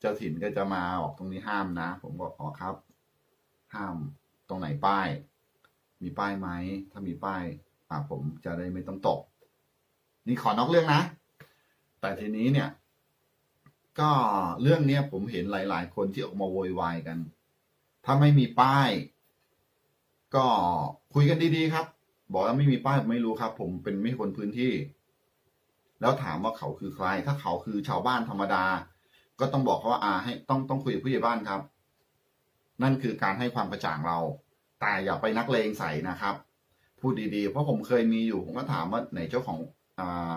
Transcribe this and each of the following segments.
เจ้าถิ่นก็จะมาออกตรงนี้ห้ามนะ ผมบอกอ๋อครับ ห้ามตรงไหนป้าย มีป้ายไหมถ้ามีป้าย อ่าผมจะได้ไม่ต้องตก นี่ขอนอกเรื่องนะ แต่ทีนี้เนี่ย ก็เรื่องเนี้ยผมเห็นหลาย ๆ คนที่ออกมาโวยวายกัน ถ้าไม่มีป้าย ก็คุยกันดี ๆ ครับ บอกว่าไม่มีป้ายไม่รู้ครับ ผมเป็นไม่คนพื้นที่ แล้วถามว่าเขาคือใคร ถ้าเขาคือชาวบ้านธรรมดา ก็ต้องบอกเขาว่าอาให้ต้องต้องคุยกับผู้ใหญ่บ้านครับ นั่นคือการให้ความกระจ่างเรา แต่อย่าไปนักเลงใส่นะครับ พูดดีๆ เพราะผมเคยมีอยู่ผมก็ถามว่าไหนเจ้าของอ่า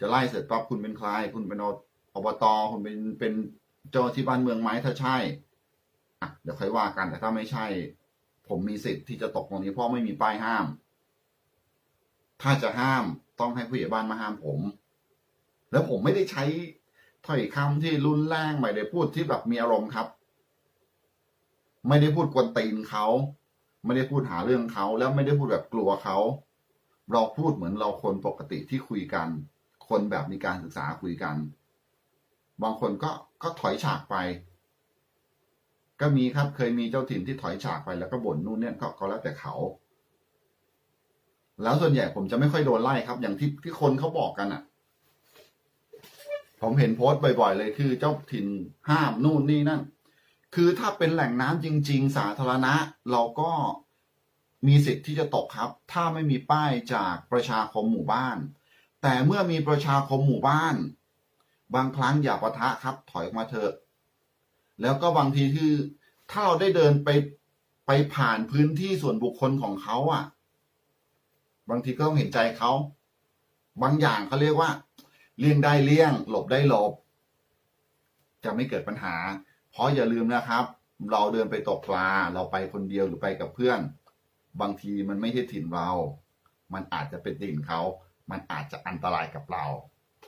จะไล่เสร็จปั๊บคุณเป็นใครคุณเป็นอบตคุณเป็นเป็นเจ้าที่บ้านเมืองไหมถ้าใช่อะเดี๋ยวค่อยว่ากันแต่ถ้าไม่ใช่ ผมมีสิทธิ์ที่จะตกตรงนี้เพราะไม่มีป้ายห้าม ถ้าจะห้ามต้องให้ผู้ใหญ่บ้านมาห้ามผม แล้วผมไม่ได้ใช้ ถ้อยคำที่รุนแรงไม่ได้พูดที่แบบมีอารมณ์ครับ ไม่ได้พูดกวนตีนเขาไม่ได้พูดหาเรื่องเขาแล้วไม่ได้พูดแบบกลัวเขา เราพูดเหมือนเราคนปกติที่คุยกัน คนแบบมีการศึกษาคุยกัน บางคนก็ก็ถอยฉากไป ก็มีครับเคยมีเจ้าถิ่นที่ถอยฉากไปแล้วก็บ่นนู่นเนี่ยก็ก็แล้วแต่เขา แล้วส่วนใหญ่ผมจะไม่ค่อยโดนไล่ครับ อย่างที่ที่คนเขาบอกกันอะ ผมเห็นโพสต์บ่อย ๆ เลยคือเจ้าถิ่นห้ามนู่นนี่นั่น คือถ้าเป็นแหล่งน้ำจริง ๆ สาธารณะ เราก็มีสิทธิ์ที่จะตกครับ ถ้าไม่มีป้ายจากประชาคมหมู่บ้าน แต่เมื่อมีประชาคมหมู่บ้าน บางครั้งอย่าปะทะครับ ถอยออกมาเถอะ แล้วก็บางทีคือ ถ้าเราได้เดินไปไปผ่านพื้นที่ส่วนบุคคลของเขาอะ บางทีก็ต้องเห็นใจเขา บางอย่างเขาเรียกว่า เลี่ยงได้เลี่ยง หลบได้หลบ จะไม่เกิดปัญหา เพราะอย่าลืมนะครับ เราเดินไปตกปลา เราไปคนเดียวหรือไปกับเพื่อน บางทีมันไม่ใช่ถิ่นเรา มันอาจจะเป็นถิ่นเขา มันอาจจะอันตรายกับเรา